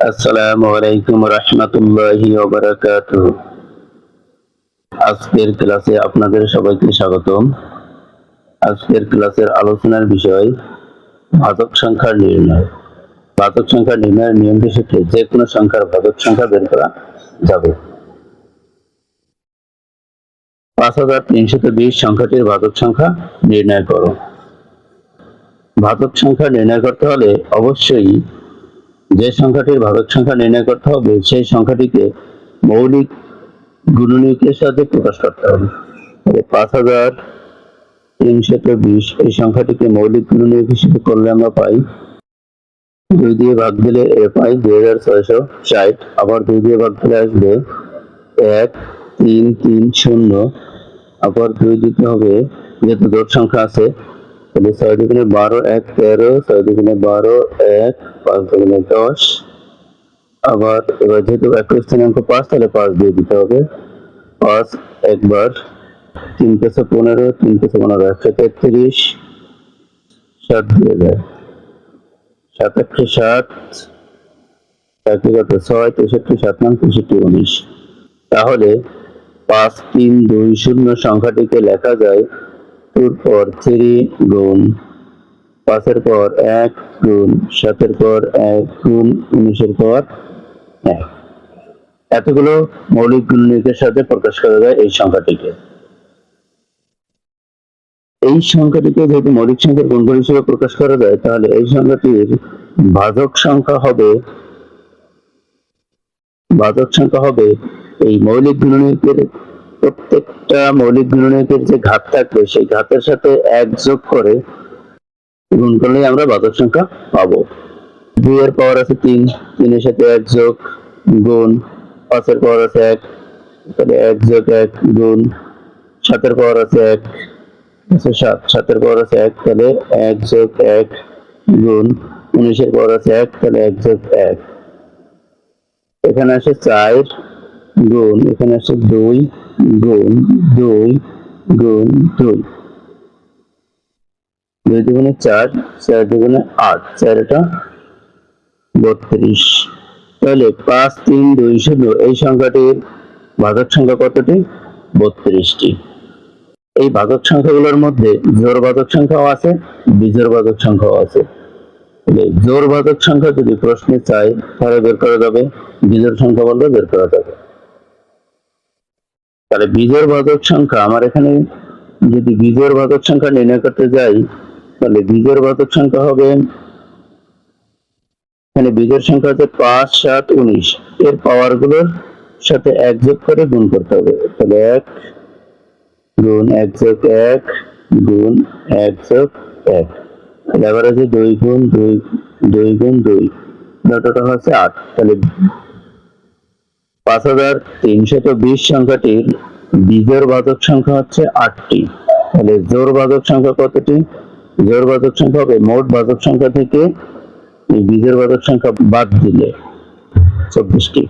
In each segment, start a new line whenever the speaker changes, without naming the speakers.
আসসালামু আলাইকুম রহমতুল্লাহি ওবারাকাতুহ আজকের ক্লাসে আপনাদের সবাইকে স্বাগতম। আজকের ক্লাসের আলোচনার বিষয় ভাজক সংখ্যার নির্ণয়। ভাজক সংখ্যা নির্ণয়ের নিয়মটি শিখলে যে কোনো সংখ্যার ভাজক সংখ্যা বের করা যাবে। পাঁচ হাজার তিনশত বিশ সংখ্যাটির ভাজক সংখ্যা নির্ণয় করো। ভাজক সংখ্যা নির্ণয় করতে হলে অবশ্যই যে সংখ্যাটির ভাজক সংখ্যা নির্ণয় করতে হবে, সেই সংখ্যাটিকে মৌলিক গুণনীয়কের সাথে প্রকাশ করতে হবে। পাঁচ হাজার তিনশত বিশ, এই সংখ্যাটিকে মৌলিক গুণনীয়ক হিসেবে করলে আমরা পাই দুই দিয়ে ভাগ দিলে এ পাই দুই হাজার ছয়শো ষাট, আবার দুই দিয়ে ভাগ দিলে আসবে এক, তিন তিন, শূন্য, আবার দুই দিতে হবে, যেহেতু জোট সংখ্যা আছে তাহলে ছয় দুগুণে বারো, এক, তেরো ছয় দুগুণে বারো, এক, পাঁচ দুগুণে দশ। আবার এবার যেহেতু একই স্থানাঙ্ক পাঁচ, তাহলে পাঁচ দিয়ে দিতে হবে। পাঁচ, একবার। তিন পেশো পনেরো, তিন পেশো পনেরো, একশো তেত্রিশ। দিয়ে দেয়। সাত একশো ষাট। চারটি কত ছয়, তেষট্টি, সাত নাম তেষট্টি, উনিশ। তাহলে পাঁচ, তিন, দুই, শূন্য সংখ্যাটিকে লেখা যায় টুর পর থ্রি গুণ পাঁচের পর এক গুণ সাতের পর এক গুণ উনিশের পর এক। এতগুলো মৌলিক গুণনীয়কের সাথে প্রকাশ করা যায় এই সংখ্যাটিকে। এই সংখ্যাটিকে যেহেতু মৌলিক সংখ্যার গুণফল হিসেবে প্রকাশ করা যায়, তাহলে এই সংখ্যাটির ভাজক সংখ্যা হবে ভাজক সংখ্যা হবে এই মৌলিক গুণনীয়কের প্রত্যেকটা মৌলিক গুণনীয়কের যে ঘাত থাকবে, সেই ঘাতের সাথে এক যোগ করে গুণ করলে আমরা বাদক সংখ্যা পাবো। দুই এর পাওয়ার আছে তিন, তিনের সাথে এক যোগ গুণ। পাঁচের পাওয়ার আছে এক, তাহলে এক যোগ এক, গুণ। সাতের পাওয়ার আছে এক আছে সাত, সাতের পাওয়ার আছে এক, তাহলে এক যোগ এক, গুণ। উনিশের পাওয়ার আছে এক, তাহলে এক যোগ এক। এখানে আসে চার, গুণ। এখানে আসে দুই গুণ দুই গুণ দুই। দুই দুগুণে চার চার দুগুণে আট চারটা বত্রিশ। তাহলে পাঁচ, তিন, দুই শূন্য এই সংখ্যাটির ভাজক সংখ্যা কতটি? বত্রিশটি। এই ভাজক সংখ্যাগুলোর মধ্যে জোর ভাজক সংখ্যাও আছে বিজোর ভাজক সংখ্যাও আছে। জোর ভাজক সংখ্যা যদি প্রশ্নে চাই তাহলে বের করা যাবে বিজোর সংখ্যা বললে বের করা যাবে। তাহলে বিজোর ভাজক সংখ্যা, আমার এখানে যদি বিজোর ভাজক সংখ্যা নির্ণয় করতে যাই, তাহলে বীজের বাচক সংখ্যা হবে এখানে বীজের সংখ্যা হচ্ছে পাঁচ, সাত, উনিশ। এর পাওয়ারগুলোর সাথে এক যোগ করে গুণ করতে হবে। তাহলে এক গুণ এক যোগ এক গুণ এক যোগ এক। তাহলে এবার আছে দুই গুণ দুই দুই গুণ দুই। টোটাল হচ্ছে আট। তাহলে পাঁচ হাজার তিনশত বিশ সংখ্যাটির বীজের বাচক সংখ্যা হচ্ছে আটটি। তাহলে জোর বাচক সংখ্যা কতটি? জোর বাচক সংখ্যা হবে মোট বাচক সংখ্যা থেকে বীজের বাচক সংখ্যা বাদ দিলে চব্বিশটি।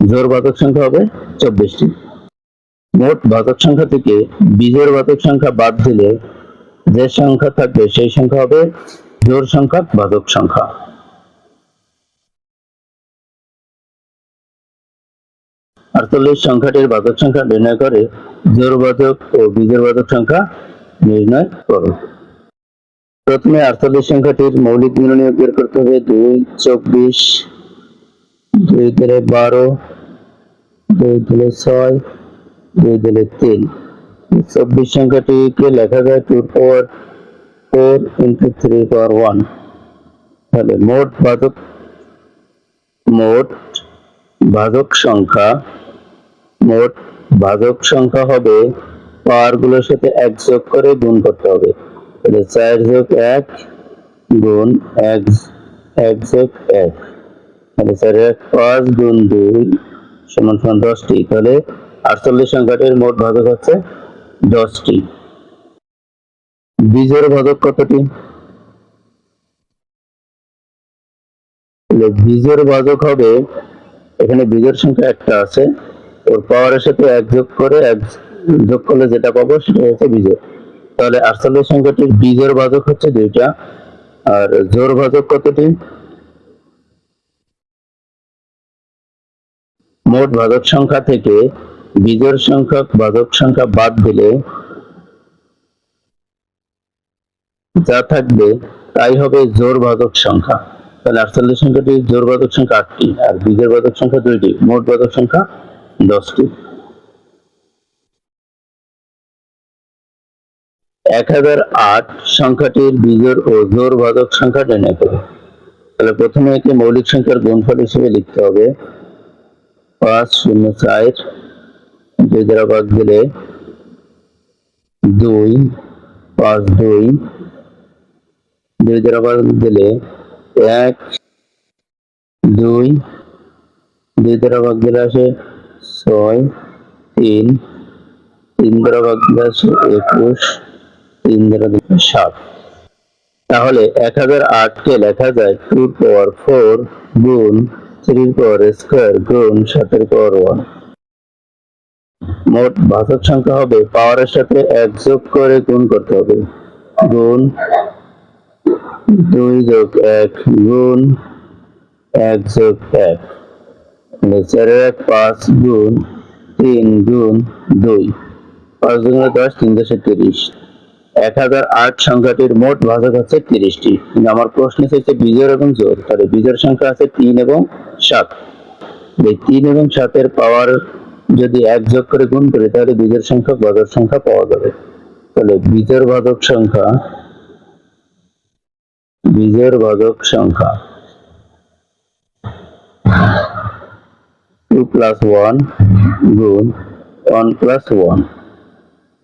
জোর বাচক সংখ্যা হবে চব্বিশটি। মোট বাচক সংখ্যা থেকে বীজের বাচক সংখ্যা বাদ দিলে যে সংখ্যা থাকবে সেই সংখ্যা হবে জোর সংখ্যা বাচক সংখ্যা। আটচল্লিশ সংখ্যাটির বাচক সংখ্যা নির্ণয় করে জোর বাচক ও বীজের বাচক সংখ্যা নির্ণয় করো। প্রথমে আটচল্লিশ সংখ্যাটির মৌলিক গুণনীয়ক বের করতে হবে দুই, চব্বিশ, দুই দিলে বারো, দুই দিলে ছয়, দুই দিলে তিন। চব্বিশ সংখ্যাটিকে লেখা যায় two power four into three power one. তাহলে মোট ভাজক মোট ভাজক সংখ্যা মোট ভাজক সংখ্যা হবে পাওয়ারগুলোর সাথে এক যোগ করে গুণ করতে হবে। তাহলে চার যোগ এক গুণ এক এক যোগ এক। তাহলে চার এক পাঁচ গুণ দুই সমান সমান দশটি। তাহলে আটচল্লিশ সংখ্যাটির মোট ভাজক হচ্ছে দশটি। বীজের ভাজক কতটি? বীজের ভাজক হবে, এখানে বীজের সংখ্যা একটা আছে ওর পাওয়ারের সাথে এক যোগ করে এক যোগ করলে যেটা পাবো সেটা হচ্ছে বীজের তাহলে আটচল্লিশ সংখ্যাটির বীজের ভাজক হচ্ছে দুইটা, আর জোর কতটি? মোট সংখ্যা থেকে বিজোড় ভাজক সংখ্যা বাদ দিলে যা থাকবে তাই হবে জোর ভাজক সংখ্যা। তাহলে আটচল্লিশ সংখ্যাটি জোর ভাজক সংখ্যা আটটি, আর বিজোড় ভাজক সংখ্যা দুইটি, মোট ভাজক সংখ্যা দশটি। এক হাজার আট সংখ্যাটির বিজোড় ও জোর ভাজক সংখ্যা নির্ণয় করো তাহলে প্রথমে একে মৌলিক সংখ্যার গুণফল হিসেবে লিখতে হবে। পাঁচ শূন্য চার দুই দ্বারা ভাগ দিলে দুই, পাঁচ দুই দুই দ্বারা ভাগ দিলে এক, দুই দুই দ্বারা ভাগ দিলে আসে ছয়, তিন তিন দ্বারা একুশ, তিন সাত। তাহলে এক হাজার আটকে লেখা যায় টু পাওয়ার ফোর গুণ থ্রি পাওয়ার স্কোয়ার গুণ সাতের পাওয়ার ওয়ান মোট ভাজক সংখ্যা হবে পাওয়ারের সাথে এক যোগ করে গুণ করতে হবে। গুণ দুই যোগ এক গুণ এক যোগ এক। চারের পাঁচ গুণ তিন গুণ দুই। পাঁচ দুগুণে দশ, তিন দশে তিরিশ। এক হাজার আট সংখ্যাটির মোট ভাজক হচ্ছে তিরিশটি। কিন্তু আমার প্রশ্ন হচ্ছে এবং জোর তাহলে সংখ্যা আছে তিন এবং সাত। এই তিন এবং সাতের পাওয়ার যদি এক যোগ করে গুণ করি, তাহলে বীজের সংখ্যা ভাজক সংখ্যা পাওয়া যাবে। তাহলে বীজের ভাজক সংখ্যা বীজের ভাজক সংখ্যা। টু প্লাস ওয়ান গুণ ওয়ান প্লাস ওয়ান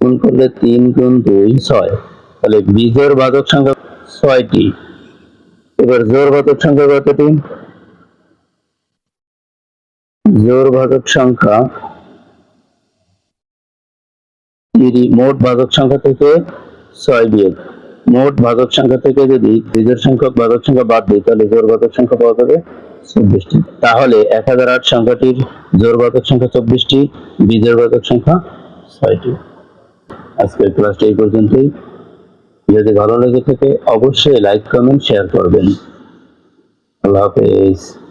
গুণ করলে তিন গুণ দুই ছয়। তাহলে বীজের ভাজক সংখ্যা ছয়টি। এবার জোর ভাজক সংখ্যা কতটি? জোর ভাজক সংখ্যা মোট ভাজক সংখ্যা থেকে ছয় বিয়োগ। মোট ভাজক সংখ্যা থেকে যদি বিজোড় সংখ্যক ভাজক সংখ্যা বাদ দিই, তাহলে জোর ভাজক সংখ্যা পাওয়া যাবে চব্বিশটি। তাহলে এক হাজার আট সংখ্যাটির জোর ভাজক সংখ্যা চব্বিশটি, বিজোড় ভাজক সংখ্যা ছয়টি। আজকের ক্লাসটা এই পর্যন্তই। যদি ভালো লেগে থাকে, অবশ্যই লাইক, কমেন্ট, শেয়ার করবেন। আল্লাহ হাফেজ।